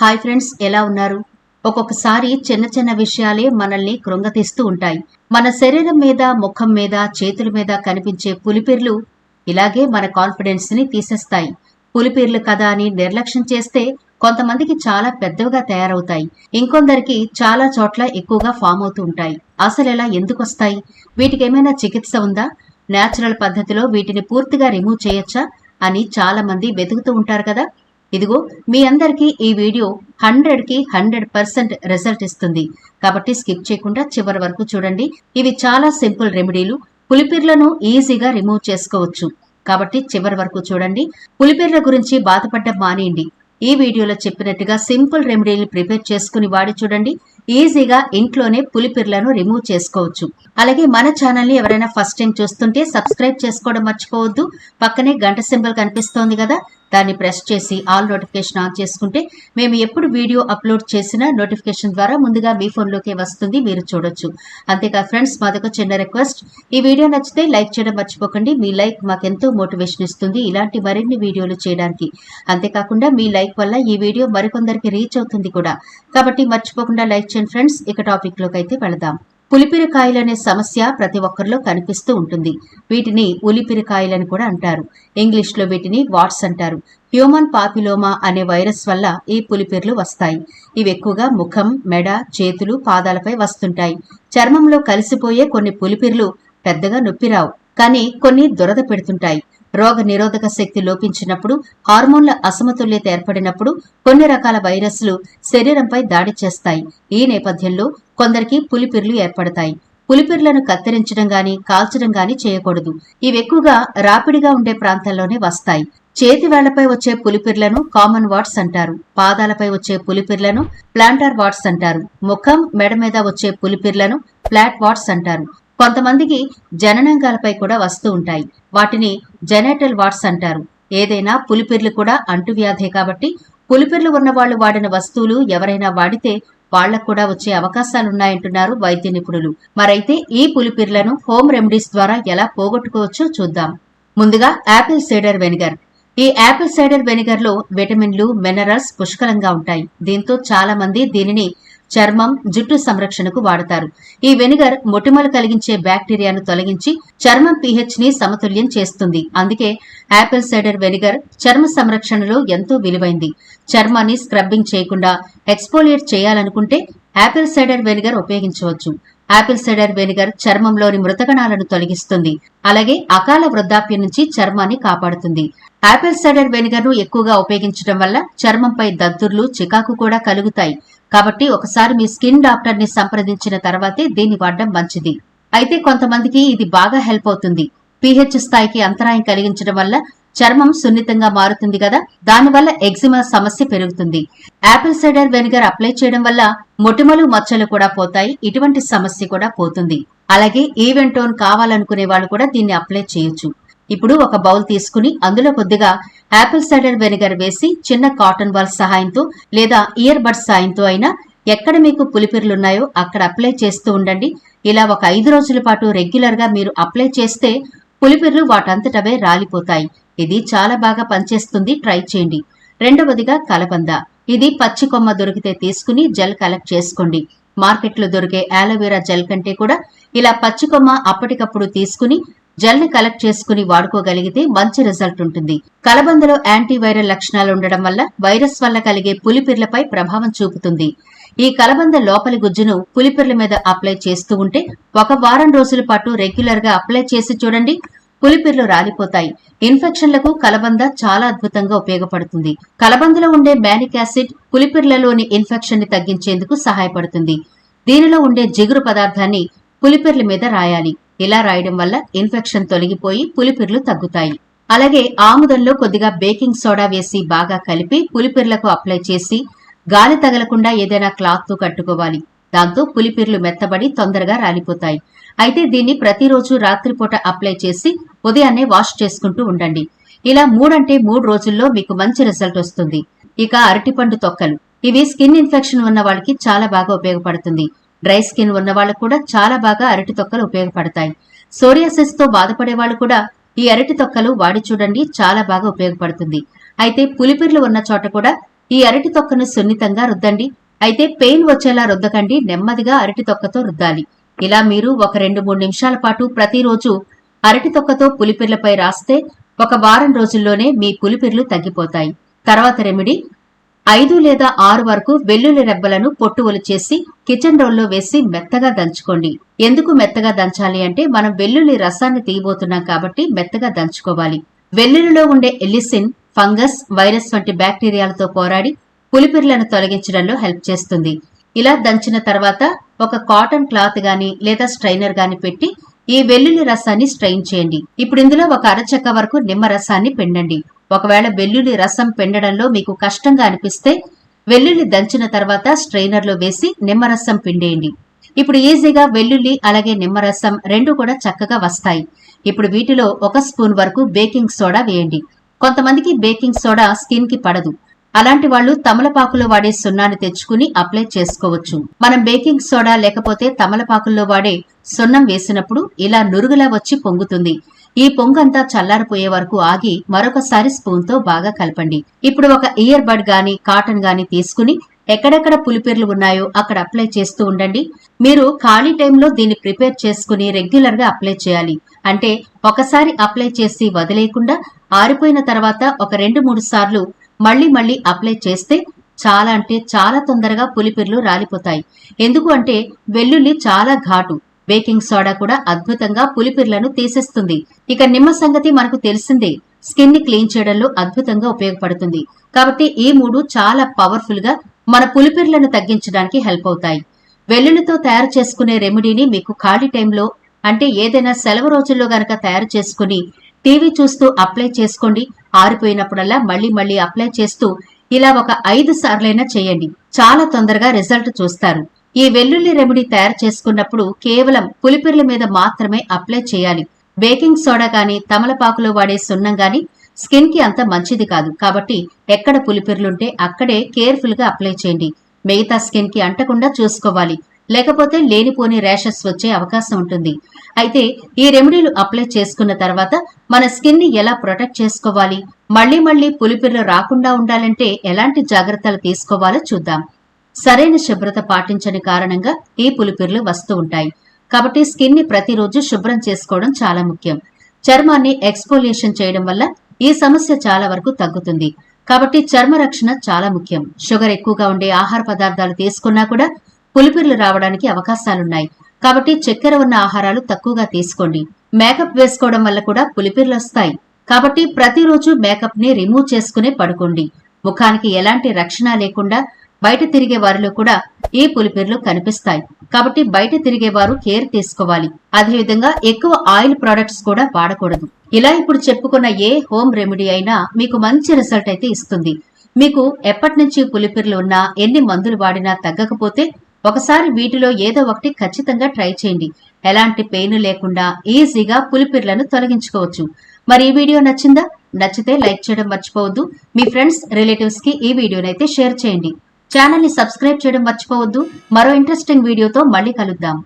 Hi friends ఎలా ఉన్నారు? ఒక్కొక్కసారి చిన్న చిన్న విషయాలే మనల్ని కృంగతీస్తూ ఉంటాయి. మన శరీరం మీద ముఖం మీద చేతుల మీద కనిపించే పులిపిర్లు ఇలాగే మన కాన్ఫిడెన్స్ని తీసేస్తాయి. పులిపిర్లు కదా అని నిర్లక్ష్యం చేస్తే కొంతమందికి చాలా పెద్దవిగా తయారవుతాయి. ఇంకొందరికి చాలా చోట్ల ఎక్కువగా ఫామ్ అవుతూ ఉంటాయి. అసలు ఎలా ఎందుకు వస్తాయి? వీటికి ఏమైనా చికిత్స ఉందా? నేచురల్ పద్ధతిలో వీటిని పూర్తిగా రిమూవ్ చేయొచ్చా? అని చాలా మంది వెతుకుతూ ఉంటారు కదా. ఇదిగో మీ అందరికీ ఈ వీడియో హండ్రెడ్కి హండ్రెడ్ పర్సెంట్ రిజల్ట్ ఇస్తుంది. కాబట్టి స్కిప్ చేయకుండా చివరి వరకు చూడండి. ఇవి చాలా సింపుల్ రెమెడీలు. పులిపిర్లను ఈజీగా రిమూవ్ చేసుకోవచ్చు. కాబట్టి చివరి వరకు చూడండి. పులిపిర్ల గురించి బాధపడ్డం మానేయండి. ఈ వీడియోలో చెప్పినట్టుగా సింపుల్ రెమెడీని ప్రిపేర్ చేసుకుని వాడి చూడండి. ఈజీగా ఇంట్లోనే పులిపిర్లను రిమూవ్ చేసుకోవచ్చు. అలాగే మన ఛానల్ని ఎవరైనా ఫస్ట్ టైం చూస్తుంటే సబ్స్క్రైబ్ చేసుకోవడం మర్చిపోవద్దు. పక్కనే గంట సింబల్ కనిపిస్తోంది కదా దాన్ని ప్రెస్ చేసి ఆల్ నోటిఫికేషన్ ఆన్ చేసుకుంటే మేము ఎప్పుడు వీడియో అప్లోడ్ చేసినా నోటిఫికేషన్ ద్వారా ముందుగా మీ ఫోన్లోకే వస్తుంది మీరు చూడొచ్చు. అంతేకాదు ఫ్రెండ్స్ మాదొక చిన్న రిక్వెస్ట్. ఈ వీడియో నచ్చితే లైక్ చేయడం మర్చిపోకండి. మీ లైక్ మాకెంతో మోటివేషన్ ఇస్తుంది ఇలాంటి మరిన్ని వీడియోలు చేయడానికి. అంతేకాకుండా మీ లైక్ వల్ల ఈ వీడియో మరికొందరికి రీచ్ అవుతుంది కూడా. కాబట్టి మర్చిపోకుండా లైక్ క్వశ్చన్ ఫ్రెండ్స్ ఇక టాపిక్లోకి అయితే వెళదాం. పులిపిరికాయలనే సమస్య ప్రతి ఒక్కరిలో కనిపిస్తూ ఉంటుంది. వీటిని ఉలిపిరికాయలని కూడా అంటారు. ఇంగ్లీష్లో వీటిని వాట్స్ అంటారు. హ్యూమన్ పాపిలోమా అనే వైరస్ వల్ల ఈ పులిపిర్లు వస్తాయి. ఇవి ఎక్కువగా ముఖం మెడ చేతులు పాదాలపై వస్తుంటాయి. చర్మంలో కలిసిపోయే కొన్ని పులిపిర్లు పెద్దగా నొప్పిరావు. కానీ కొన్ని దురద పెడుతుంటాయి. రోగ నిరోధక శక్తి లోపించినప్పుడు హార్మోన్ల అసమతుల్యత ఏర్పడినప్పుడు కొన్ని రకాల వైరస్లు శరీరంపై దాడి చేస్తాయి. ఈ నేపథ్యంలో కొందరికి పులిపిర్లు ఏర్పడతాయి. పులిపిర్లను కత్తిరించడం గాని కాల్చడం గాని చేయకూడదు. ఇవి ఎక్కువగా రాపిడిగా ఉండే ప్రాంతాల్లోనే వస్తాయి. చేతి వేళ్ళపై వచ్చే పులిపిర్లను కామన్ వాట్స్ అంటారు. పాదాలపై వచ్చే పులిపిర్లను ప్లాంటార్ వాట్స్ అంటారు. ముఖం మెడ మీద వచ్చే పులిపిర్లను ఫ్లాట్ వాట్స్ అంటారు. కొంతమందికి జననాంగాలపై కూడా వస్తూ ఉంటాయి. వాటిని జెనేటల్ వాట్స్ అంటారు. ఏదైనా పులిపిర్లు కూడా అంటువ్యాధే కాబట్టి పులిపిర్లు ఉన్న వాళ్ళు వాడిన వస్తువులు ఎవరైనా వాడితే వాళ్ళకు కూడా వచ్చే అవకాశాలున్నాయంటున్నారు వైద్య నిపుణులు. మరైతే ఈ పులిపిర్లను హోమ్ రెమెడీస్ ద్వారా ఎలా పోగొట్టుకోవచ్చో చూద్దాం. ముందుగా యాపిల్ సైడర్ వెనిగర్. ఈ యాపిల్ సైడర్ వెనిగర్లో విటమిన్లు మినరల్స్ పుష్కలంగా ఉంటాయి. దీంతో చాలా మంది దీనిని చర్మం జుట్టు సంరక్షణకు వాడతారు. ఈ వెనిగర్ మొటిమలు కలిగించే బ్యాక్టీరియాను తొలగించి చర్మం పీహెచ్ని సమతుల్యం చేస్తుంది. అందుకే యాపిల్ సైడర్ వెనిగర్ చర్మ సంరక్షణలో ఎంతో విలువైంది. చర్మాన్ని స్క్రబ్బింగ్ చేయకుండా ఎక్స్పోలియేట్ చేయాలనుకుంటే యాపిల్ సైడర్ వెనిగర్ ఉపయోగించవచ్చు. యాపిల్ సైడర్ వెనిగర్ చర్మంలోని మృతకణాలను తొలగిస్తుంది. అలాగే అకాల వృద్ధాప్యం నుంచి చర్మాన్ని కాపాడుతుంది. యాపిల్ సైడర్ వెనిగర్ను ఎక్కువగా ఉపయోగించడం వల్ల చర్మంపై దద్దుర్లు చికాకు కూడా కలుగుతాయి. కాబట్టి ఒకసారి మీ స్కిన్ డాక్టర్ని సంప్రదించిన తర్వాతే దీన్ని వాడడం మంచిది. అయితే కొంతమందికి ఇది బాగా హెల్ప్ అవుతుంది. పీహెచ్ స్థాయికి అంతరాయం కలిగించడం వల్ల చర్మం సున్నితంగా మారుతుంది కదా? దానివల్ల ఎగ్జిమా సమస్య పెరుగుతుంది. యాపిల్ సైడర్ వెనిగర్ అప్లై చేయడం వల్ల మొటిమలు మచ్చలు కూడా పోతాయి. ఇటువంటి సమస్య కూడా పోతుంది. అలాగే ఈవెంటోన్ కావాలనుకునే వాళ్ళు కూడా దీన్ని అప్లై చేయొచ్చు. ఇప్పుడు ఒక బౌల్ తీసుకుని అందులో కొద్దిగా యాపిల్ సైడర్ వెనిగర్ వేసి చిన్న కాటన్ బాల్ సహాయంతో లేదా ఇయర్ బడ్స్ సాయంతో అయినా ఎక్కడ మీకు పులిపిర్లున్నాయో అక్కడ అప్లై చేస్తూ ఉండండి. ఇలా ఒక ఐదు రోజుల పాటు రెగ్యులర్గా మీరు అప్లై చేస్తే పులిపిర్లు వాటంతటవే రాలిపోతాయి. ఇది చాలా బాగా పనిచేస్తుంది. ట్రై చేయండి. రెండవదిగా కలబంద. ఇది పచ్చి కొమ్మ దొరికితే తీసుకుని జెల్ కలెక్ట్ చేసుకోండి. మార్కెట్లో దొరికే ఆలోవెరా జెల్ కంటే కూడా ఇలా పచ్చి కొమ్మ అప్పటికప్పుడు తీసుకుని జెల్ని కలెక్ట్ చేసుకుని వాడుకోగలిగితే మంచి రిజల్ట్ ఉంటుంది. కలబందలో యాంటీవైరల్ లక్షణాలు ఉండడం వల్ల వైరస్ వల్ల కలిగే పులిపిర్లపై ప్రభావం చూపుతుంది. ఈ కలబంద లోపలి గుజ్జును పులిపిర్ల మీద అప్లై చేస్తూ ఉంటే ఒక వారం రోజుల పాటు రెగ్యులర్గా అప్లై చేసి చూడండి. పులిపిర్లు రాలిపోతాయి. ఇన్ఫెక్షన్లకు కలబంద చాలా అద్భుతంగా ఉపయోగపడుతుంది. కలబందలో ఉండే మ్యానిక్ యాసిడ్ పులిపిర్లలోని ఇన్ఫెక్షన్ని తగ్గించేందుకు సహాయపడుతుంది. దీనిలో ఉండే జిగురు పదార్థాన్ని పులిపిర్ల మీద రాయాలి. ఇలా రాయడం వల్ల ఇన్ఫెక్షన్ తొలగిపోయి పులిపిర్లు తగ్గుతాయి. అలాగే ఆముదంలో కొద్దిగా బేకింగ్ సోడా వేసి బాగా కలిపి పులిపిర్లకు అప్లై చేసి గాలి తగలకుండా ఏదైనా క్లాత్తో కట్టుకోవాలి. దాంతో పులిపిర్లు మెత్తబడి తొందరగా రాలిపోతాయి. అయితే దీన్ని ప్రతిరోజు రాత్రిపూట అప్లై చేసి ఉదయాన్నే వాష్ చేసుకుంటూ ఉండండి. ఇలా మూడంటే మూడు రోజుల్లో మీకు మంచి రిజల్ట్ వస్తుంది. ఇక అరటిపండు తొక్కలు. ఇవి స్కిన్ ఇన్ఫెక్షన్ ఉన్న వాళ్ళకి చాలా బాగా ఉపయోగపడుతుంది. డ్రై స్కిన్ ఉన్న వాళ్ళు కూడా చాలా బాగా అరటి తొక్కలు ఉపయోగపడతాయి. సోరియాసిస్తో బాధపడే వాళ్ళు కూడా ఈ అరటి తొక్కలు వాడి చూడండి చాలా బాగా ఉపయోగపడుతుంది. అయితే పులిపిర్లు ఉన్న చోట కూడా ఈ అరటి తొక్కను సున్నితంగా రుద్దండి. అయితే పెయిన్ వచ్చేలా రుద్దకండి నెమ్మదిగా అరటి తొక్కతో రుద్దాలి. ఇలా మీరు ఒక రెండు మూడు నిమిషాల పాటు ప్రతిరోజు అరటి తొక్కతో పులిపిర్లపై రాస్తే ఒక వారం రోజుల్లోనే మీ పులిపిర్లు తగ్గిపోతాయి. తర్వాత రెమెడీ ఐదు లేదా ఆరు వరకు వెల్లుల్లి రెబ్బలను పొట్టు చేసి కిచెన్ రోల్లో వేసి మెత్తగా దంచుకోండి. ఎందుకు మెత్తగా దంచాలి అంటే మనం వెల్లుల్లి రసాన్ని తీయబోతున్నాం కాబట్టి మెత్తగా దంచుకోవాలి. వెల్లుల్లిలో ఉండే ఎలిసిన్ ఫంగస్ వైరస్ వంటి బ్యాక్టీరియాలతో పోరాడి పులిపిర్లను తొలగించడంలో హెల్ప్ చేస్తుంది. ఇలా దంచిన తర్వాత ఒక కాటన్ క్లాత్ గాని లేదా స్ట్రైనర్ గాని పెట్టి ఈ వెల్లుల్లి రసాన్ని స్ట్రెయిన్ చేయండి. ఇప్పుడు ఇందులో ఒక అరచెక్క వరకు నిమ్మ రసాన్ని పిండండి. ఒకవేళ వెల్లుల్లి రసం పిండడంలో మీకు కష్టంగా అనిపిస్తే వెల్లుల్లి దంచిన తర్వాత స్ట్రైనర్లో వేసి నిమ్మరసం పిండేయండి. ఇప్పుడు ఈజీగా వెల్లుల్లి అలాగే నిమ్మరసం రెండు కూడా చక్కగా వస్తాయి. ఇప్పుడు వీటిలో ఒక స్పూన్ వరకు బేకింగ్ సోడా వేయండి. కొంతమందికి బేకింగ్ సోడా స్కిన్కి పడదు. అలాంటి వాళ్ళు తమలపాకులో వాడే సున్నాన్ని తెచ్చుకుని అప్లై చేసుకోవచ్చు. మనం బేకింగ్ సోడా లేకపోతే తమలపాకుల్లో వాడే సున్నం వేసినప్పుడు ఇలా నురుగులా వచ్చి పొంగుతుంది. ఈ పొంగంతా చల్లారిపోయే వరకు ఆగి మరొకసారి స్పూన్తో బాగా కలపండి. ఇప్పుడు ఒక ఇయర్ బడ్ గాని కాటన్ గాని తీసుకుని ఎక్కడెక్కడ పులిపేర్లు ఉన్నాయో అక్కడ అప్లై చేస్తూ ఉండండి. మీరు ఖాళీ టైంలో దీన్ని ప్రిపేర్ చేసుకుని రెగ్యులర్గా అప్లై చేయాలి. అంటే ఒకసారి అప్లై చేసి వదిలేయకుండా ఆరిపోయిన తర్వాత ఒక రెండు మూడు సార్లు మళ్ళీ మళ్ళీ అప్లై చేస్తే చాలా అంటే చాలా తొందరగా పులిపిర్లు రాలిపోతాయి. ఎందుకు అంటే వెల్లుల్లి చాలా ఘాటు. బేకింగ్ సోడా కూడా అద్భుతంగా పులిపిర్లను తీసేస్తుంది. ఇక నిమ్మ సంగతి మనకు తెలిసిందే. స్కిన్ని క్లీన్ చేయడంలో అద్భుతంగా ఉపయోగపడుతుంది. కాబట్టి ఈ మూడు చాలా పవర్ఫుల్గా మన పులిపిర్లను తగ్గించడానికి హెల్ప్ అవుతాయి. వెల్లుల్లితో తయారు చేసుకునే రెమెడీని మీకు ఖాళీ టైంలో అంటే ఏదైనా సెలవు రోజుల్లో గనక తయారు చేసుకుని టీవీ చూస్తూ అప్లై చేసుకోండి. ఆరిపోయినప్పుడల్లా మళ్ళీ మళ్ళీ అప్లై చేస్తూ ఇలా ఒక ఐదు సార్లైనా చేయండి. చాలా తొందరగా రిజల్ట్ చూస్తారు. ఈ వెల్లుల్లి రెమెడీ తయారు చేసుకున్నప్పుడు కేవలం పులిపిర్ల మీద మాత్రమే అప్లై చేయాలి. బేకింగ్ సోడా గాని తమలపాకులో వాడే సున్నం గాని స్కిన్కి అంత మంచిది కాదు. కాబట్టి ఎక్కడ పులిపిర్లుంటే అక్కడే కేర్ఫుల్గా అప్లై చేయండి. మిగతా స్కిన్కి అంటకుండా చూసుకోవాలి. లేకపోతే లేనిపోని ర్యాషెస్ వచ్చే అవకాశం ఉంటుంది. అయితే ఈ రెమెడీలు అప్లై చేసుకున్న తర్వాత మన స్కిన్ని ఎలా ప్రొటెక్ట్ చేసుకోవాలి? మళ్ళీ మళ్ళీ పులిపిర్లు రాకుండా ఉండాలంటే ఎలాంటి జాగ్రత్తలు తీసుకోవాలో చూద్దాం. సరైన శుభ్రత పాటించని కారణంగా ఈ పులిపిర్లు వస్తూ ఉంటాయి. కాబట్టి స్కిన్ని ప్రతిరోజు శుభ్రం చేసుకోవడం చాలా ముఖ్యం. చర్మాన్ని ఎక్స్పోలియేషన్ చేయడం వల్ల ఈ సమస్య చాలా వరకు తగ్గుతుంది. కాబట్టి చర్మ రక్షణ చాలా ముఖ్యం. షుగర్ ఎక్కువగా ఉండే ఆహార పదార్థాలు తీసుకున్నా కూడా పులిపిర్లు రావడానికి అవకాశాలున్నాయి. కాబట్టి చక్కెర ఉన్న ఆహారాలు తక్కువగా తీసుకోండి. మేకప్ వేసుకోవడం వల్ల కూడా పులిపిర్లు వస్తాయి. కాబట్టి ప్రతిరోజు మేకప్ని రిమూవ్ చేసుకునే పడుకోండి. ముఖానికి ఎలాంటి రక్షణ లేకుండా బయట తిరిగే వారిలో కూడా ఈ పులిపిర్లు కనిపిస్తాయి. కాబట్టి బయట తిరిగే వారు కేర్ తీసుకోవాలి. అదేవిధంగా ఎక్కువ ఆయిల్ ప్రొడక్ట్స్ కూడా వాడకూడదు. ఇలా ఇప్పుడు చెప్పుకున్న ఏ హోమ్ రెమెడీ అయినా మీకు మంచి రిజల్ట్ అయితే ఇస్తుంది. మీకు ఎప్పటి నుంచి పులిపిర్లు ఉన్నా ఎన్ని మందులు వాడినా తగ్గకపోతే ఒకసారి వీటిలో ఏదో ఒకటి ఖచ్చితంగా ట్రై చేయండి. ఎలాంటి పెయిన్ లేకుండా ఈజీగా పులిపిర్లను తొలగించుకోవచ్చు. మరి ఈ వీడియో నచ్చిందా? నచ్చితే లైక్ చేయడం మర్చిపోవద్దు. మీ ఫ్రెండ్స్ రిలేటివ్స్కి ఈ వీడియోనైతే షేర్ చేయండి. ఛానల్ని సబ్స్క్రైబ్ చేయడం మర్చిపోవద్దు. మరో ఇంట్రెస్టింగ్ వీడియోతో మళ్ళీ కలుద్దాం.